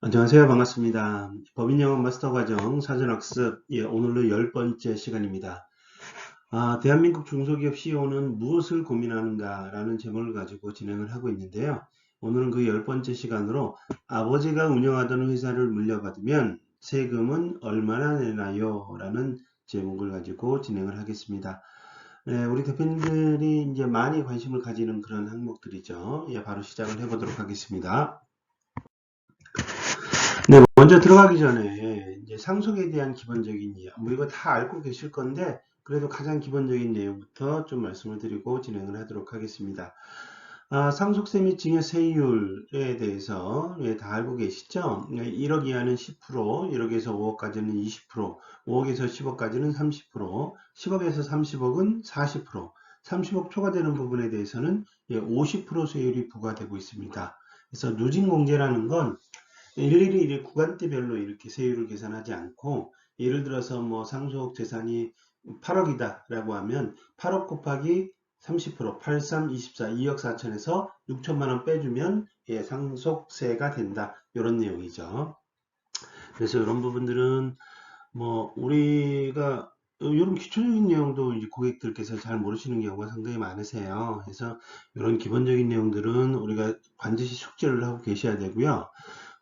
안녕하세요. 반갑습니다. 법인영업 마스터 과정 사전학습 예, 오늘로 열 번째 시간입니다. 아, 대한민국 중소기업 CEO는 무엇을 고민하는가 라는 제목을 가지고 진행을 하고 있는데요. 오늘은 그 열 번째 시간으로 아버지가 운영하던 회사를 물려받으면 세금은 얼마나 내나요? 라는 제목을 가지고 진행을 하겠습니다. 네, 우리 대표님들이 이제 많이 관심을 가지는 그런 항목들이죠. 예, 바로 시작을 해보도록 하겠습니다. 네, 먼저 들어가기 전에 이제 상속에 대한 기본적인 이해, 뭐 이거 다 알고 계실 건데 그래도 가장 기본적인 내용부터 좀 말씀을 드리고 진행을 하도록 하겠습니다. 아, 상속세 및 증여세율에 대해서 예, 다 알고 계시죠? 1억 이하는 10%, 1억에서 5억까지는 20%, 5억에서 10억까지는 30%, 10억에서 30억은 40%, 30억 초과되는 부분에 대해서는 예, 50% 세율이 부과되고 있습니다. 그래서 누진공제라는 건 일일이 이렇게 구간대별로 이렇게 세율을 계산하지 않고 예를 들어서 뭐 상속 재산이 8억이다 라고 하면 8억 곱하기 30% 83, 24, 2억 4천에서 6천만 원 빼주면 예, 상속세가 된다 이런 내용이죠. 그래서 이런 부분들은 뭐 우리가 이런 기초적인 내용도 이제 고객들께서 잘 모르시는 경우가 상당히 많으세요. 그래서 이런 기본적인 내용들은 우리가 반드시 숙제를 하고 계셔야 되고요.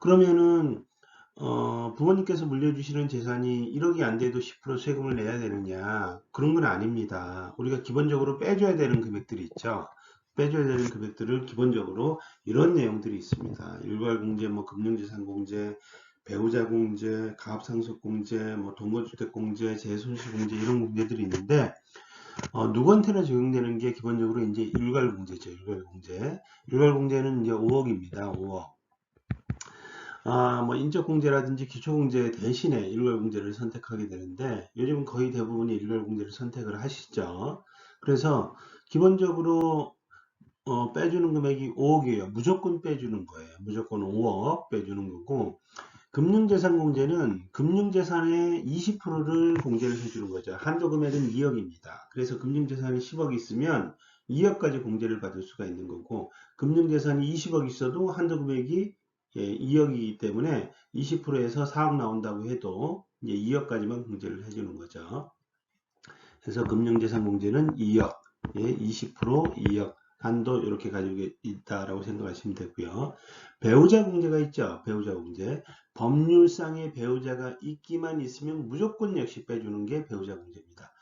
그러면은 어, 부모님께서 물려주시는 재산이 1억이 안 돼도 10% 세금을 내야 되느냐 그런 건 아닙니다. 우리가 기본적으로 빼줘야 되는 금액들이 있죠. 빼줘야 되는 금액들을 기본적으로 이런 내용들이 있습니다. 일괄공제, 뭐 금융재산공제, 배우자공제, 가압상속공제, 뭐 동거주택공제, 재손실공제 이런 공제들이 있는데 어, 누구한테나 적용되는 게 기본적으로 이제 일괄공제죠. 일괄공제. 일괄공제는 이제 5억입니다. 5억. 아, 뭐 인적공제라든지 기초공제 대신에 일괄공제를 선택하게 되는데 요즘은 거의 대부분이 일괄공제를 선택을 하시죠. 그래서 기본적으로 어, 빼주는 금액이 5억이에요. 무조건 빼주는 거예요. 무조건 5억 빼주는 거고 금융재산공제는 금융재산의 20%를 공제를 해주는 거죠. 한도 금액은 2억입니다. 그래서 금융재산이 10억 있으면 2억까지 공제를 받을 수가 있는 거고 금융재산이 20억 있어도 한도 금액이 예, 2억이기 때문에 20%에서 4억 나온다고 해도 이제 2억까지만 공제를 해주는 거죠. 그래서 금융재산 공제는 2억, 예, 20% 2억 한도 이렇게 가지고 있다라고 생각하시면 되고요. 배우자 공제가 있죠. 배우자 공제. 법률상의 배우자가 있기만 있으면 무조건 역시 빼주는 게 배우자 공제입니다.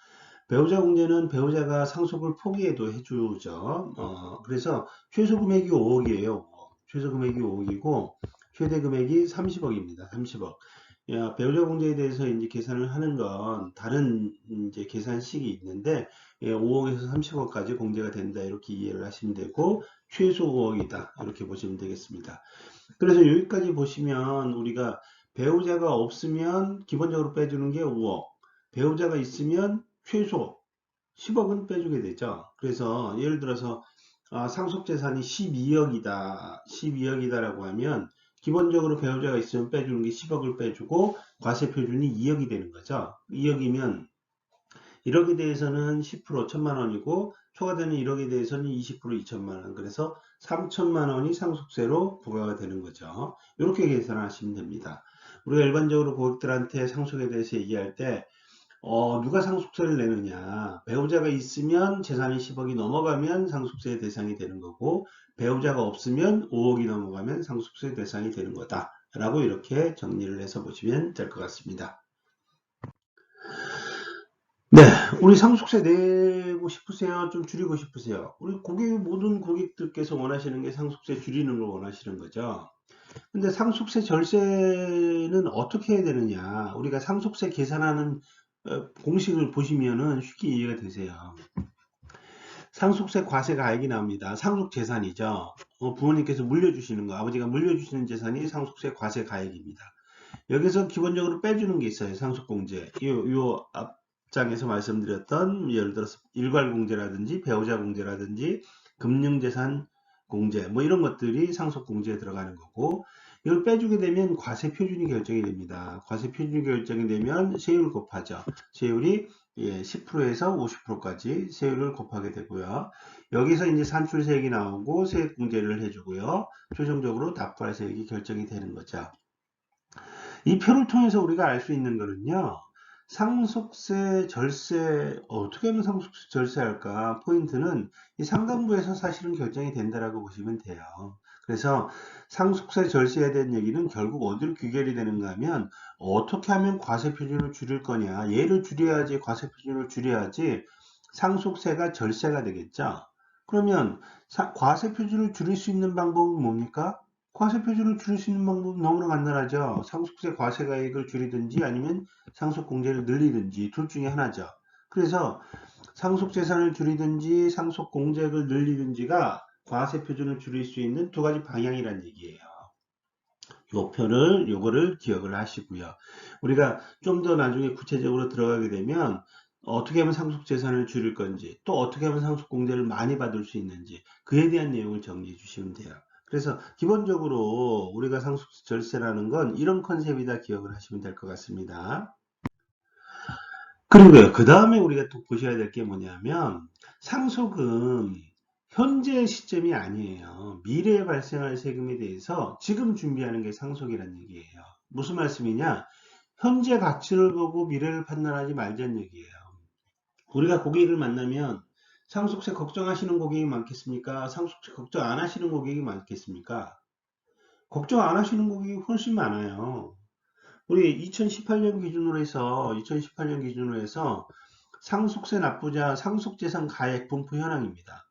배우자 공제는 배우자가 상속을 포기해도 해주죠. 어, 그래서 최소 금액이 5억이에요. 최소 금액이 5억이고 최대 금액이 30억입니다. 30억. 야, 배우자 공제에 대해서 이제 계산을 하는 건 다른 이제 계산식이 있는데 예, 5억에서 30억까지 공제가 된다 이렇게 이해를 하시면 되고 최소 5억이다 이렇게 보시면 되겠습니다. 그래서 여기까지 보시면 우리가 배우자가 없으면 기본적으로 빼주는 게 5억 배우자가 있으면 최소 10억은 빼주게 되죠. 그래서 예를 들어서 아, 상속재산이 12억이다. 12억이다라고 하면 기본적으로 배우자가 있으면 빼주는 게 10억을 빼주고 과세 표준이 2억이 되는 거죠. 2억이면 1억에 대해서는 10% 1000만 원이고 초과되는 1억에 대해서는 20% 2천만 원. 그래서 3천만 원이 상속세로 부과가 되는 거죠. 이렇게 계산하시면 됩니다. 우리가 일반적으로 고객들한테 상속에 대해서 얘기할 때 어, 누가 상속세를 내느냐. 배우자가 있으면 재산이 10억이 넘어가면 상속세 대상이 되는 거고, 배우자가 없으면 5억이 넘어가면 상속세 대상이 되는 거다. 라고 이렇게 정리를 해서 보시면 될 것 같습니다. 네, 우리 상속세 내고 싶으세요? 좀 줄이고 싶으세요? 우리 고객, 모든 고객들께서 원하시는 게 상속세 줄이는 걸 원하시는 거죠. 근데 상속세 절세는 어떻게 해야 되느냐? 우리가 상속세 계산하는 어, 공식을 보시면은 쉽게 이해가 되세요. 상속세 과세 가액이 나옵니다. 상속 재산이죠. 어, 부모님께서 물려주시는 거, 아버지가 물려주시는 재산이 상속세 과세 가액입니다. 여기서 기본적으로 빼주는 게 있어요. 상속공제. 요, 요 앞장에서 말씀드렸던 예를 들어서 일괄공제라든지 배우자 공제라든지 금융재산 공제 뭐 이런 것들이 상속공제에 들어가는 거고 이걸 빼주게 되면 과세 표준이 결정이 됩니다. 과세 표준이 결정이 되면 세율 곱하죠. 세율이 예, 10%에서 50%까지 세율을 곱하게 되고요. 여기서 이제 산출세액이 나오고 세액 공제를 해주고요. 최종적으로 납부할 세액이 결정이 되는 거죠. 이 표를 통해서 우리가 알 수 있는 거는요. 상속세, 절세, 어떻게 하면 상속세 절세할까? 포인트는 이 상간부에서 사실은 결정이 된다라고 보시면 돼요. 그래서 상속세 절세에 대한 얘기는 결국 어디로 귀결이 되는가 하면 어떻게 하면 과세 표준을 줄일 거냐. 얘를 줄여야지 과세 표준을 줄여야지 상속세가 절세가 되겠죠. 그러면 사- 과세 표준을 줄일 수 있는 방법은 뭡니까? 과세 표준을 줄일 수 있는 방법은 너무나 간단하죠. 상속세 과세가액을 줄이든지 아니면 상속 공제를 늘리든지 둘 중에 하나죠. 그래서 상속 재산을 줄이든지 상속 공제액을 늘리든지가 과세 표준을 줄일 수 있는 두 가지 방향이란 얘기예요. 요 표를 요거를 기억을 하시고요. 우리가 좀 더 나중에 구체적으로 들어가게 되면 어떻게 하면 상속 재산을 줄일 건지 또 어떻게 하면 상속 공제를 많이 받을 수 있는지 그에 대한 내용을 정리해 주시면 돼요. 그래서 기본적으로 우리가 상속 절세라는 건 이런 컨셉이다 기억을 하시면 될 것 같습니다. 그리고요, 그 다음에 우리가 또 보셔야 될 게 뭐냐면 상속은 현재 시점이 아니에요. 미래에 발생할 세금에 대해서 지금 준비하는 게 상속이란 얘기예요. 무슨 말씀이냐? 현재 가치를 보고 미래를 판단하지 말자는 얘기예요. 우리가 고객을 만나면 상속세 걱정하시는 고객이 많겠습니까? 상속세 걱정 안 하시는 고객이 많겠습니까? 걱정 안 하시는 고객이 훨씬 많아요. 우리 2018년 기준으로 해서 2018년 기준으로 해서 상속세 납부자 상속재산 가액 분포 현황입니다.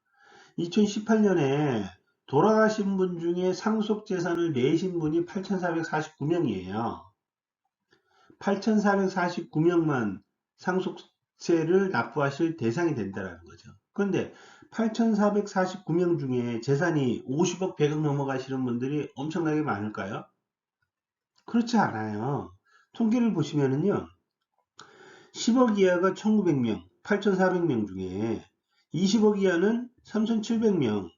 2018년에 돌아가신 분 중에 상속 재산을 내신 분이 8,449명이에요. 8,449명만 상속세를 납부하실 대상이 된다는 거죠. 그런데 8,449명 중에 재산이 50억, 100억 넘어가시는 분들이 엄청나게 많을까요? 그렇지 않아요. 통계를 보시면은요. 10억 이하가 1900명, 8400명 중에 20억 이하는 3700명,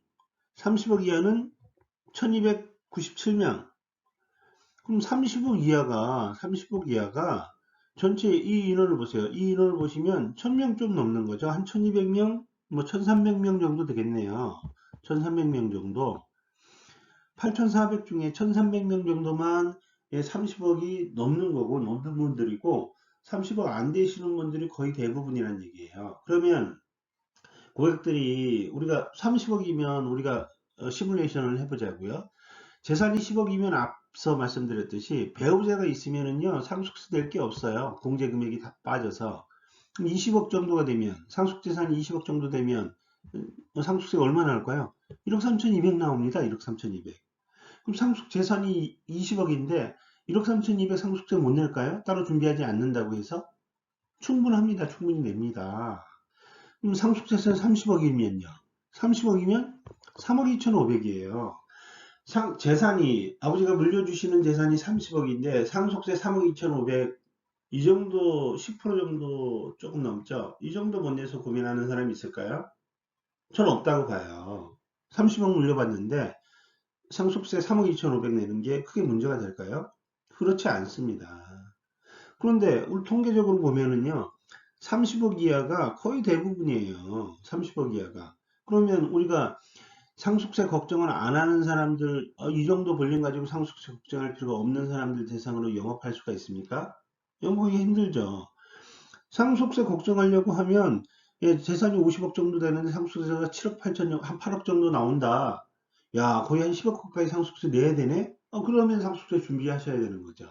30억 이하는 1297명. 그럼 30억 이하가 30억 이하가 전체 이 인원을 보세요. 이 인원을 보시면 1000명 좀 넘는 거죠. 한 1200명, 뭐 1300명 정도 되겠네요. 1300명 정도. 8400 중에 1300명 정도만 30억이 넘는 거고 넘는 분들이고 30억 안 되시는 분들이 거의 대부분이란 얘기예요. 그러면 고객들이 우리가 30억이면 우리가 어, 시뮬레이션을 해보자고요. 재산이 10억이면 앞서 말씀드렸듯이 배우자가 있으면은요 상속세 될 게 없어요. 공제 금액이 다 빠져서 그럼 20억 정도가 되면 상속 재산이 20억 정도 되면 어, 상속세가 얼마나 할까요? 1억 3,200 나옵니다. 1억 3,200. 그럼 상속 재산이 20억인데 1억 3,200 상속세 못 낼까요? 따로 준비하지 않는다고 해서? 충분합니다. 충분히 냅니다. 그럼 상속 재산 30억이면요. 30억이면 3억 2,500이에요. 상, 재산이 아버지가 물려주시는 재산이 30억인데 상속세 3억 2,500 이 정도 10% 정도 조금 넘죠. 이 정도 못 내서 고민하는 사람이 있을까요? 전 없다고 봐요. 30억 물려받는데 상속세 3억 2,500 내는 게 크게 문제가 될까요? 그렇지 않습니다. 그런데 우리 통계적으로 보면은요. 30억 이하가 거의 대부분이에요. 30억 이하가. 그러면 우리가 상속세 걱정을 안 하는 사람들, 어, 이 정도 볼륨 가지고 상속세 걱정할 필요가 없는 사람들 대상으로 영업할 수가 있습니까? 영업하기 힘들죠. 상속세 걱정하려고 하면 예, 재산이 50억 정도 되는데 상속세가 7억 8천, 한 8억 정도 나온다. 야, 거의 한 10억 가까이 상속세 내야 되네? 어, 그러면 상속세 준비하셔야 되는 거죠.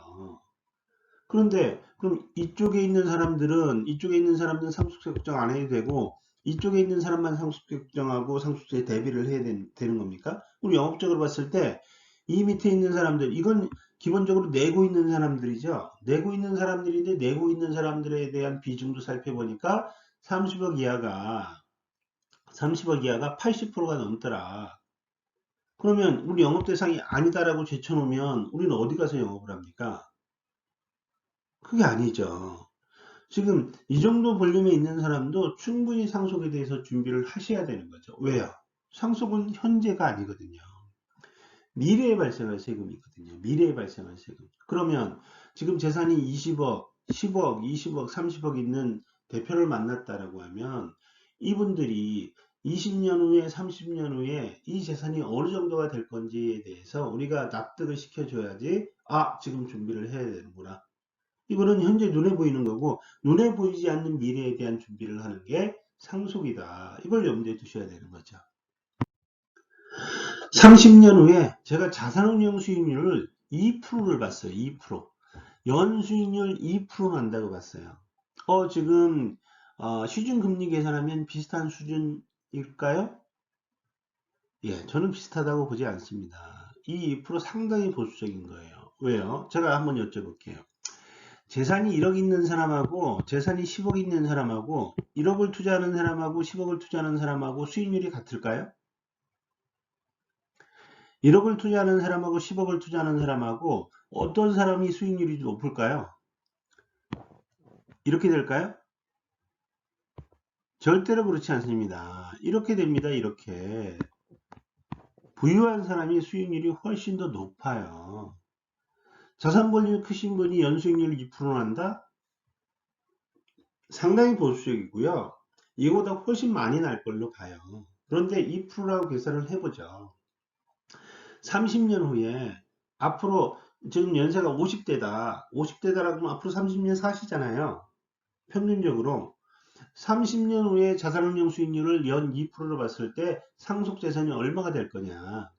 그런데 그럼 이쪽에 있는 사람들은 이쪽에 있는 사람들은 상속세 걱정 안 해도 되고 이쪽에 있는 사람만 상속세 걱정하고 상속세 대비를 해야 되, 는 겁니까? 우리 영업적으로 봤을 때 이 밑에 있는 사람들 이건 기본적으로 내고 있는 사람들이죠. 내고 있는 사람들인데 내고 있는 사람들에 대한 비중도 살펴보니까 30억 이하가 30억 이하가 80%가 넘더라. 그러면 우리 영업 대상이 아니다라고 제쳐놓으면 우리는 어디 가서 영업을 합니까? 그게 아니죠. 지금 이 정도 볼륨에 있는 사람도 충분히 상속에 대해서 준비를 하셔야 되는 거죠. 왜요? 상속은 현재가 아니거든요. 미래에 발생할 세금이거든요. 미래에 발생할 세금. 그러면 지금 재산이 20억, 10억, 20억, 30억 있는 대표를 만났다라고 하면 이분들이 20년 후에 30년 후에 이 재산이 어느 정도가 될 건지에 대해서 우리가 납득을 시켜줘야지 아 지금 준비를 해야 되는구나 이거는 현재 눈에 보이는 거고 눈에 보이지 않는 미래에 대한 준비를 하는 게 상속이다 이걸 염두에 두셔야 되는 거죠 30년 후에 제가 자산운용 수익률을 2%를 봤어요 2% 연수익률 2% 난다고 봤어요 어 지금 어, 시중 금리 계산하면 비슷한 수준일까요? 예, 저는 비슷하다고 보지 않습니다. 이 2% 상당히 보수적인 거예요. 왜요? 제가 한번 여쭤볼게요. 재산이 1억 있는 사람하고 재산이 10억 있는 사람하고 1억을 투자하는 사람하고 10억을 투자하는 사람하고 수익률이 같을까요? 1억을 투자하는 사람하고 10억을 투자하는 사람하고 어떤 사람이 수익률이 높을까요? 이렇게 될까요? 절대로 그렇지 않습니다. 이렇게 됩니다. 이렇게. 부유한 사람이 수익률이 훨씬 더 높아요. 자산 볼륨이 크신 분이 연수익률 2% 난다? 상당히 보수적이고요. 이거보다 훨씬 많이 날 걸로 봐요. 그런데 2%라고 계산을 해보죠. 30년 후에 앞으로 지금 연세가 50대다. 50대다라고 하면 앞으로 30년 사시잖아요. 평균적으로 30년 후에 자산운용 수익률을 연 2%로 봤을 때 상속재산이 얼마가 될 거냐.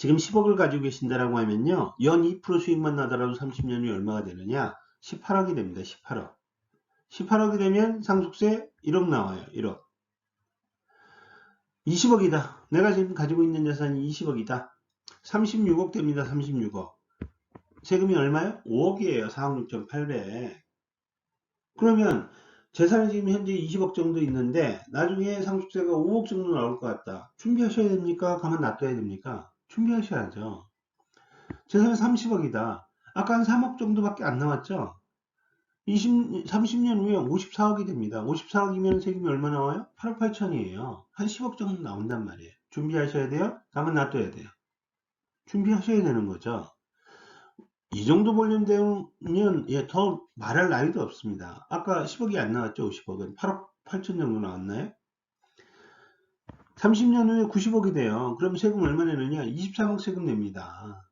지금 10억을 가지고 계신다라고 하면요. 연 2% 수익만 나더라도 30년 후에 얼마가 되느냐. 18억이 됩니다. 18억. 18억이 되면 상속세 1억 나와요. 1억. 20억이다. 내가 지금 가지고 있는 자산이 20억이다. 36억 됩니다. 36억. 세금이 얼마요? 5억이에요. 4억 6,800. 그러면 재산이 지금 현재 20억 정도 있는데 나중에 상속세가 5억 정도 나올 것 같다. 준비하셔야 됩니까? 가만 놔둬야 됩니까? 준비하셔야죠. 재산이 30억이다. 아까 한 3억 정도밖에 안 나왔죠? 20, 30년 후에 54억이 됩니다. 54억이면 세금이 얼마 나와요? 8억 8천이에요. 한 10억 정도 나온단 말이에요. 준비하셔야 돼요? 가만 놔둬야 돼요. 준비하셔야 되는 거죠. 이 정도 볼륨 되면 예, 더 말할 나위도 없습니다. 아까 10억이 안 나왔죠? 50억은 8억 8천 정도 나왔나요? 30년 후에 90억이 돼요. 그럼 세금 얼마 내느냐? 23억 세금 냅니다.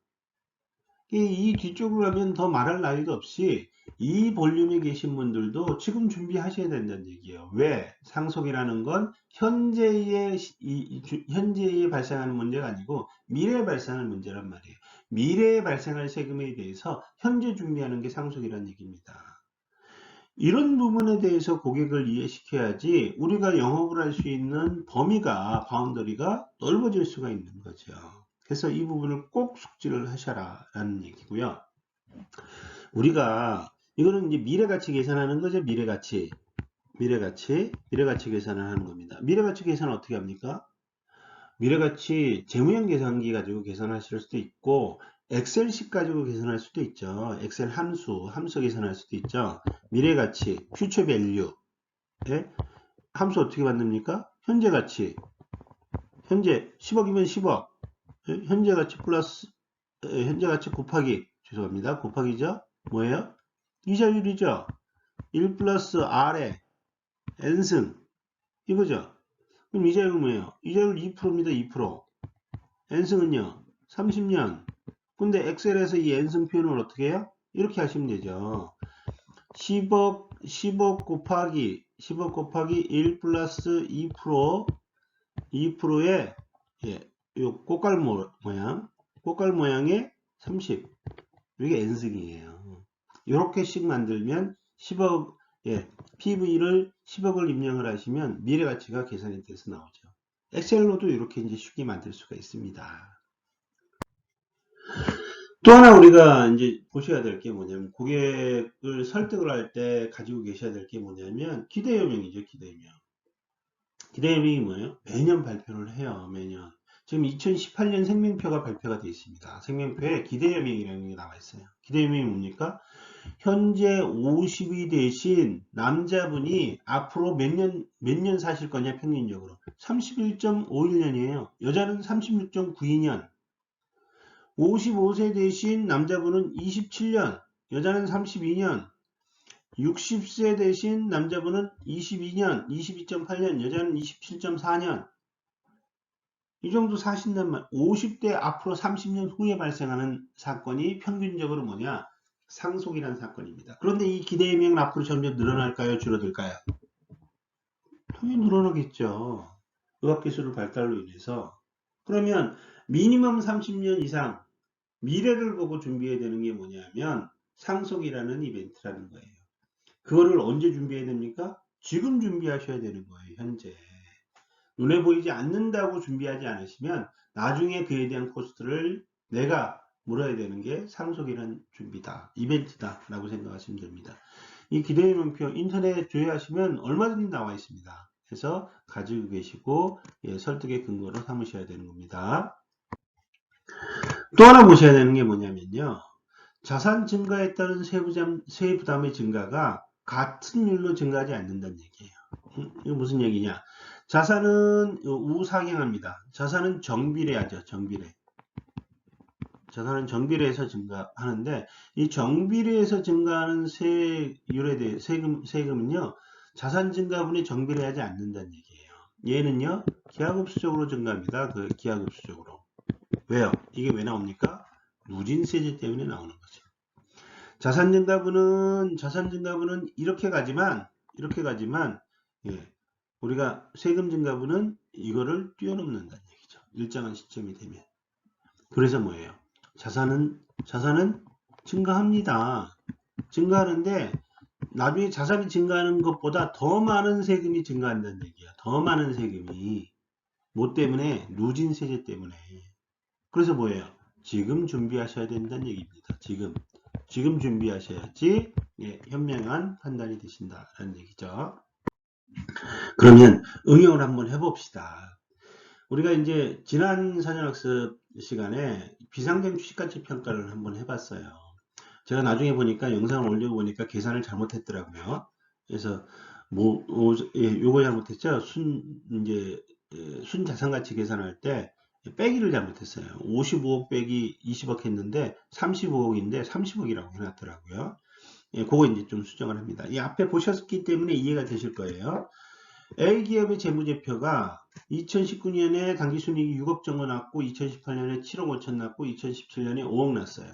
이, 이 뒤쪽으로 가면 더 말할 나위도 없이 이 볼륨에 계신 분들도 지금 준비하셔야 된다는 얘기예요. 왜? 상속이라는 건 주- 현재에 발생하는 문제가 아니고 미래에 발생하는 문제란 말이에요. 미래에 발생할 세금에 대해서 현재 준비하는 게 상속이라는 얘기입니다. 이런 부분에 대해서 고객을 이해시켜야지 우리가 영업을 할 수 있는 범위가 바운더리가 넓어질 수가 있는 거죠. 그래서 이 부분을 꼭 숙지를 하셔라 라는 얘기고요. 우리가 이거는 이제 미래가치 계산하는 거죠. 미래가치. 미래가치. 미래가치 계산을 하는 겁니다. 미래가치 계산은 어떻게 합니까? 미래가치 재무형 계산기 가지고 계산하실 수도 있고 엑셀식 가지고 계산할 수도 있죠. 엑셀 함수, 함수 계산할 수도 있죠. 미래가치, future value. 예? 함수 어떻게 만듭니까? 현재 가치. 현재 10억이면 10억. 예? 현재 가치 플러스 예, 현재 가치 곱하기 죄송합니다. 곱하기죠. 뭐예요? 이자율이죠. 1 플러스 R에 N승 이거죠. 그럼 이자율은 뭐예요? 이자율 2%입니다. 2%. N승은요. 30년. 근데 엑셀에서 이 N승 표현을 어떻게 해요? 이렇게 하시면 되죠. 10억 10억 곱하기 10억 곱하기 1 플러스 2% 2%의 예, 요 꽃갈 모, 모양 꽃갈 모양의 30 이게 N승이에요. 이렇게씩 만들면 10억 예, PV를 10억을 입력을 하시면 미래 가치가 계산이 돼서 나오죠. 엑셀로도 이렇게 이제 쉽게 만들 수가 있습니다. 또 하나 우리가 이제 보셔야 될 게 뭐냐면 고객을 설득을 할 때 가지고 계셔야 될 게 뭐냐면 기대요명이죠. 기대요명. 기대요명이 뭐예요? 매년 발표를 해요. 매년. 지금 2018년 생명표가 발표가 되어 있습니다. 생명표에 기대요명이라는 게 나와 있어요. 기대요명이 뭡니까? 현재 50이 되신 남자분이 앞으로 몇 년, 몇 년 사실 거냐, 평균적으로. 31.51년이에요. 여자는 36.92년. 55세 되신 남자분은 27년, 여자는 32년. 60세 대신 남자분은 22년, 22.8년, 여자는 27.4년. 이 정도 사신단 말, 50대 앞으로 30년 후에 발생하는 사건이 평균적으로 뭐냐? 상속이라는 사건입니다. 그런데 이 기대의 명은 앞으로 점점 늘어날까요? 줄어들까요? 당연히 늘어나겠죠. 의학기술 발달로 인해서. 그러면 미니멈 30년 이상 미래를 보고 준비해야 되는 게 뭐냐면 상속이라는 이벤트라는 거예요. 그거를 언제 준비해야 됩니까? 지금 준비하셔야 되는 거예요. 현재. 눈에 보이지 않는다고 준비하지 않으시면 나중에 그에 대한 코스트를 내가 물어야 되는 게 상속이라는 준비다. 이벤트다. 라고 생각하시면 됩니다. 이 기대의 명표 인터넷 조회하시면 얼마든지 나와 있습니다. 그래서 가지고 계시고 예, 설득의 근거로 삼으셔야 되는 겁니다. 또 하나 보셔야 되는 게 뭐냐면요. 자산 증가에 따른 세부담, 세부담의 증가가 같은 율로 증가하지 않는다는 얘기예요. 음, 이거 무슨 얘기냐? 자산은 우상향합니다. 자산은 정비례하죠. 정비례. 자산은 정비례해서 증가하는데 이 정비례해서 증가하는 세율에 대해 세금 세금은요. 자산 증가분이 정비례하지 않는다는 얘기예요. 얘는요. 기하급수적으로 증가합니다. 그 기하급수적으로. 왜요? 이게 왜 나옵니까? 누진세제 때문에 나오는 거죠. 자산 증가분은 자산 증가분은 이렇게 가지만 이렇게 가지만 예, 우리가 세금 증가분은 이거를 뛰어넘는다는 얘기죠. 일정한 시점이 되면. 그래서 뭐예요? 자산은 자산은 증가합니다. 증가하는데 나중에 자산이 증가하는 것보다 더 많은 세금이 증가한다는 얘기야. 더 많은 세금이 뭐 때문에 누진 세제 때문에. 그래서 뭐예요? 지금 준비하셔야 된다는 얘기입니다. 지금 지금 준비하셔야지 예, 현명한 판단이 되신다라는 얘기죠. 그러면 응용을 한번 해봅시다. 우리가 이제 지난 사전학습 시간에 비상경 주식가치 평가를 한번 해봤어요. 제가 나중에 보니까 영상을 올려보니까 계산을 잘못했더라고요. 그래서 뭐, 오, 예, 요거 잘못했죠. 순, 이제, 예, 순자산 가치 계산할 때 빼기를 잘못했어요. 55억 빼기 20억 했는데 35억인데 30억이라고 해놨더라고요. 예, 그거 이제 좀 수정을 합니다. 이 앞에 보셨기 때문에 이해가 되실 거예요. A기업의 재무제표가 2019년에 당기순이익이 6억 정도 났고 2018년에 7억 5천 났고 2017년에 5억 났어요.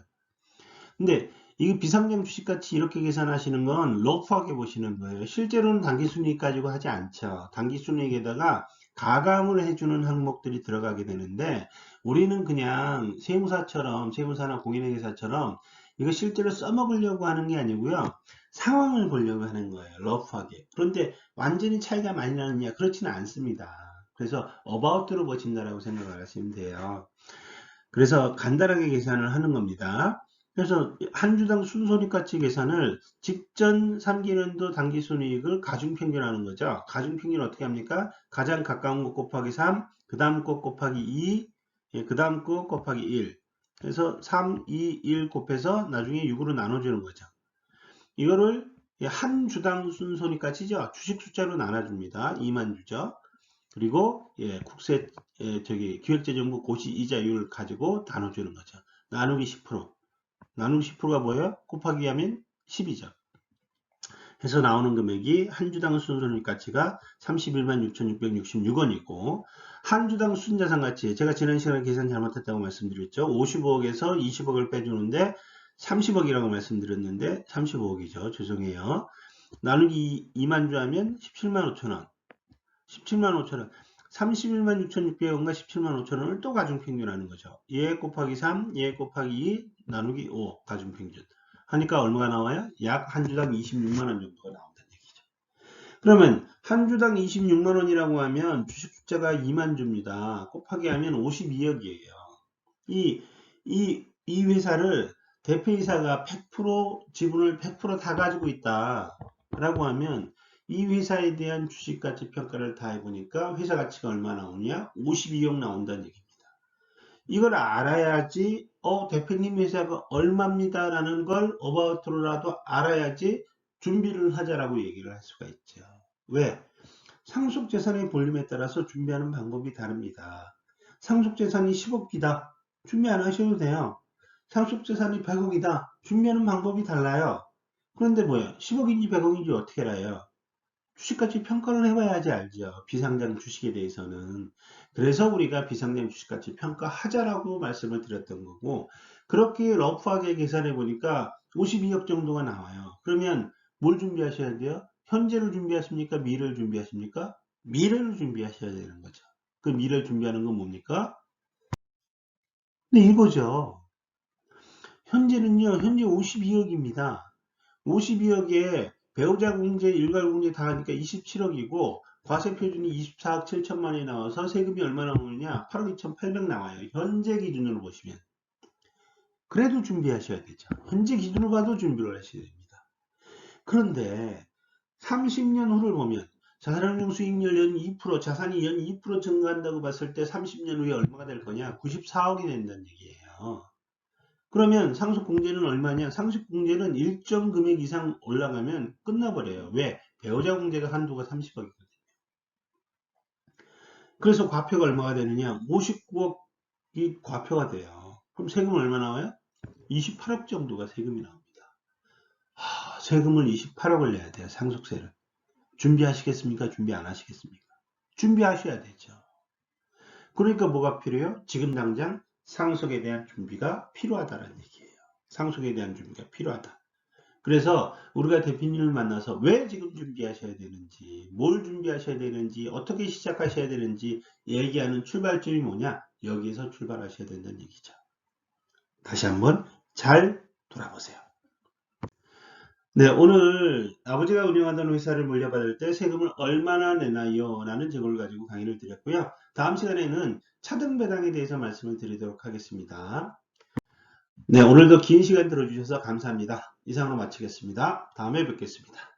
근데 이 비상장 주식같이 이렇게 계산하시는 건 러프하게 보시는 거예요. 실제로는 당기순이익 가지고 하지 않죠. 당기순이익에다가 가감을 해주는 항목들이 들어가게 되는데 우리는 그냥 세무사처럼 세무사나 공인회계사처럼 이거 실제로 써먹으려고 하는 게 아니고요. 상황을 보려고 하는 거예요. 러프하게. 그런데 완전히 차이가 많이 나느냐? 그렇지는 않습니다. 그래서 어바웃으로 보신다라고 생각을 하시면 돼요. 그래서 간단하게 계산을 하는 겁니다. 그래서 한 주당 순손익 가치 계산을 직전 3기년도 당기순이익을 가중평균하는 거죠. 가중평균 어떻게 합니까? 가장 가까운 것 곱하기 3, 그 다음 것 곱하기 2, 예, 그 다음 것 곱하기 1. 그래서 3, 2, 1 곱해서 나중에 6으로 나눠주는 거죠. 이거를 한 주당 순손익 가치죠. 주식 숫자로 나눠줍니다. 2만 주죠. 그리고 예, 국세 예, 저기 기획재정부 고시 이자율 가지고 나눠주는 거죠. 나누기 10%. 나누기 10%가 뭐예요? 곱하기 하면 10이죠. 해서 나오는 금액이 한 주당 순손익 가치가 31만 6,666원이고 한 주당 순자산 가치 제가 지난 시간에 계산 잘못했다고 말씀드렸죠. 55억에서 20억을 빼주는데 30억이라고 말씀드렸는데 35억이죠. 죄송해요. 나누기 2만 주 하면 17만 5천원 17만 5천원 31만 6,600원과 17만 5천원을 또 가중평균하는 거죠. 얘 곱하기 3, 얘 곱하기 2, 나누기 5 가중평균 하니까 얼마가 나와요? 약 한 주당 26만원 정도가 나온다는 얘기죠. 그러면 한 주당 26만원이라고 하면 주식 숫자가 2만 주입니다. 곱하기 하면 52억이에요. 이, 이, 이 회사를 대표이사가 100% 지분을 100%다 가지고 있다 라고 하면 이 회사에 대한 주식 가치 평가를 다 해보니까 회사 가치가 얼마 나오냐 52억 나온다는 얘기입니다 이걸 알아야지 어 대표님 회사가 얼마입니다 라는 걸 어바웃으로라도 알아야지 준비를 하자라고 얘기를 할 수가 있죠 왜? 상속재산의 볼륨에 따라서 준비하는 방법이 다릅니다 상속재산이 10억이다 준비 안 하셔도 돼요 상속재산이 100억이다. 준비하는 방법이 달라요. 그런데 뭐야? 10억인지 100억인지 어떻게 알아요? 주식가치 평가를 해봐야지 알죠. 비상장 주식에 대해서는. 그래서 우리가 비상장 주식가치 평가하자라고 말씀을 드렸던 거고, 그렇게 러프하게 계산해 보니까 52억 정도가 나와요. 그러면 뭘 준비하셔야 돼요? 현재를 준비하십니까? 미래를 준비하십니까? 미래를 준비하셔야 되는 거죠. 그 미래를 준비하는 건 뭡니까? 네, 이거죠. 현재는요, 현재 52억입니다. 52억에 배우자 공제, 일괄 공제 다 하니까 27억이고, 과세 표준이 24억 7천만 원이 나와서 세금이 얼마 나오느냐? 8억 2,800 나와요. 현재 기준으로 보시면. 그래도 준비하셔야 되죠. 현재 기준으로 봐도 준비를 하셔야 됩니다. 그런데 30년 후를 보면 자산운용 수익률 연 2%, 자산이 연 2% 증가한다고 봤을 때 30년 후에 얼마가 될 거냐? 94억이 된다는 얘기예요. 그러면 상속공제는 얼마냐? 상속공제는 일정 금액 이상 올라가면 끝나버려요. 왜? 배우자 공제가 한도가 30억이거든요. 그래서 과표가 얼마가 되느냐? 59억이 과표가 돼요. 그럼 세금 얼마 나와요? 28억 정도가 세금이 나옵니다. 하, 세금을 28억을 내야 돼요. 상속세를. 준비하시겠습니까? 준비 안 하시겠습니까? 준비하셔야 되죠. 그러니까 뭐가 필요해요? 지금 당장 상속에 대한 준비가 필요하다는 얘기예요. 상속에 대한 준비가 필요하다. 그래서 우리가 대표님을 만나서 왜 지금 준비하셔야 되는지, 뭘 준비하셔야 되는지, 어떻게 시작하셔야 되는지 얘기하는 출발점이 뭐냐? 여기에서 출발하셔야 된다는 얘기죠. 다시 한번 잘 돌아보세요. 네, 오늘 아버지가 운영하던 회사를 물려받을 때 세금을 얼마나 내나요? 라는 질문을 가지고 강의를 드렸고요. 다음 시간에는 차등 배당에 대해서 말씀을 드리도록 하겠습니다. 네, 오늘도 긴 시간 들어주셔서 감사합니다. 이상으로 마치겠습니다. 다음에 뵙겠습니다.